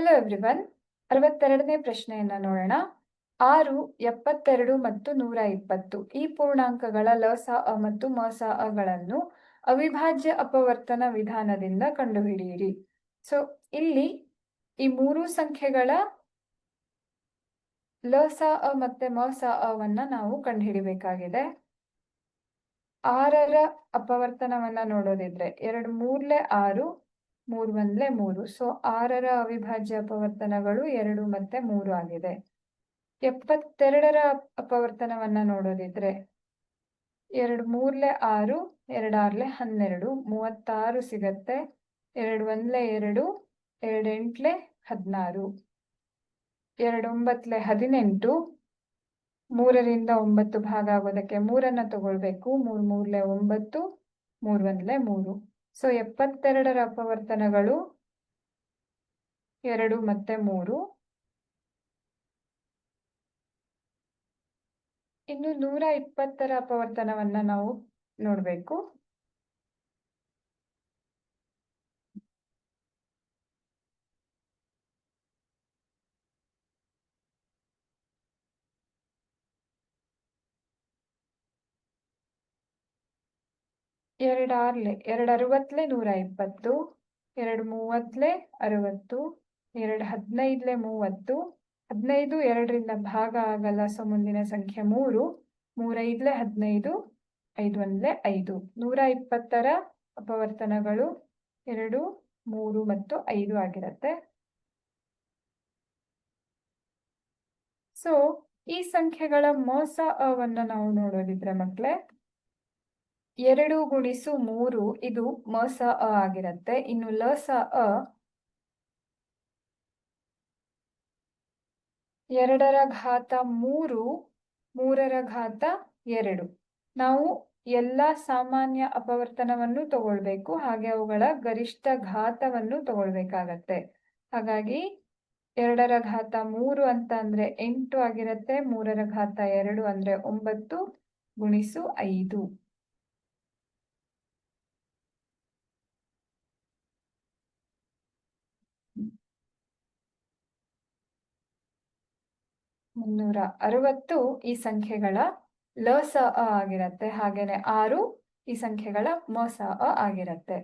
Hello everyone ಅರವತ್ತೆರಡನೇ ಪ್ರಶ್ನೆಯನ್ನ ನೋಡೋಣ. ಆರು, ಎಪ್ಪತ್ತೆರಡು ಮತ್ತು ನೂರ ಇಪ್ಪತ್ತು. ಈ ಪೂರ್ಣಾಂಕಗಳ ಲಸ ಅ ಮತ್ತು ಮಸ ಅಗಳನ್ನು ಅವಿಭಾಜ್ಯ ಅಪವರ್ತನ ವಿಧಾನದಿಂದ ಕಂಡುಹಿಡಿಯಿರಿ. ಸೊ ಇಲ್ಲಿ ಈ ಮೂರು ಸಂಖ್ಯೆಗಳ ಲಸ ಅ ಮತ್ತೆ ಮಸ ಅವನ್ನ ನಾವು ಕಂಡುಹಿಡಿಬೇಕಾಗಿದೆ. ಆರರ ಅಪವರ್ತನವನ್ನ ನೋಡೋದಿದ್ರೆ ಎರಡು ಮೂರ್ಲೆ ಆರು ಮೂರ್ ಒಂದ್ಲೆ ಮೂರು. ಸೊ ಆರರ ಅವಿಭಾಜ್ಯ ಅಪವರ್ತನಗಳು ಎರಡು ಮತ್ತೆ ಮೂರು ಆಗಿದೆ. ಎಪ್ಪತ್ತೆರಡರ ಅಪವರ್ತನವನ್ನ ನೋಡೋದಿದ್ರೆ ಎರಡು ಮೂರ್ಲೆ ಆರು ಎರಡಾರ್ಲೆ ಹನ್ನೆರಡು, ಮೂವತ್ತಾರು ಸಿಗತ್ತೆ, ಎರಡು ಒಂದ್ಲೆ ಎರಡು ಎರಡೆಂಟ್ಲೆ ಹದಿನಾರು. ಎರಡೊಂಬತ್ಲೆ ಹದಿನೆಂಟು, ಮೂರರಿಂದ ಒಂಬತ್ತು ಭಾಗ ಆಗೋದಕ್ಕೆ ಮೂರನ್ನ ತಗೊಳ್ಬೇಕು. ಮೂರ್ ಮೂರ್ಲೆ ಒಂಬತ್ತು, ಮೂರ್ ಒಂದ್ಲೆ ಮೂರು. ಸೊ ಎಪ್ಪತ್ತೆರಡರ ಅಪವರ್ತನಗಳು ಎರಡು ಮತ್ತೆ ಮೂರು. ಇನ್ನು ನೂರ ಇಪ್ಪತ್ತರ ಅಪವರ್ತನವನ್ನ ನಾವು ನೋಡ್ಬೇಕು. ಎರಡು ಆರ್ಲೆ ಎರಡು ಅರವತ್ಲೆ ನೂರ ಇಪ್ಪತ್ತು ಎರಡು ಮೂವತ್ಲೆ ಅರವತ್ತು ಎರಡು ಹದಿನೈದ್ಲೆ ಮೂವತ್ತು, ಹದಿನೈದು ಎರಡರಿಂದ ಭಾಗ ಆಗಲ್ಲ ಸೊ ಮುಂದಿನ ಸಂಖ್ಯೆ ಮೂರು, ಮೂರೈದ್ಲೆ ಹದಿನೈದು ಐದು ಒಂದ್ಲೆ ಐದು. ನೂರ ಇಪ್ಪತ್ತರ ಅಪವರ್ತನಗಳು ಎರಡು, ಮೂರು ಮತ್ತು ಐದು ಆಗಿರುತ್ತೆ. ಸೊ ಈ ಸಂಖ್ಯೆಗಳ ಮೋಸ ಅವನ್ನ ನಾವು ನೋಡೋದಿದ್ರೆ ಮಕ್ಳೇ ಎರಡು ಗುಣಿಸು ಮೂರು, ಇದು ಮಸ ಅ ಆಗಿರುತ್ತೆ. ಇನ್ನು ಲ, ಸ, ಅ ಎರಡರ ಘಾತ ಮೂರು, ಮೂರರ ಘಾತ ಎರಡು. ನಾವು ಎಲ್ಲ ಸಾಮಾನ್ಯ ಅಪವರ್ತನವನ್ನು ತಗೊಳ್ಬೇಕು. ಹಾಗೆ ಅವುಗಳ ಗರಿಷ್ಠ ಘಾತವನ್ನು ತಗೊಳ್ಬೇಕಾಗತ್ತೆ. ಹಾಗಾಗಿ ಎರಡರ ಘಾತ ಮೂರು ಅಂತ ಅಂದ್ರೆ ಎಂಟು ಆಗಿರತ್ತೆ. ಮೂರರ ಘಾತ ಎರಡು ಅಂದ್ರೆ ಒಂಬತ್ತು ಗುಣಿಸು ಐದು. ಮುನ್ನೂರ ಅರವತ್ತು ಈ ಸಂಖ್ಯೆಗಳ ಲಸ ಅ ಆಗಿರತ್ತೆ. ಹಾಗೇನೆ ಆರು ಈ ಸಂಖ್ಯೆಗಳ ಮಸ ಅ ಆಗಿರತ್ತೆ.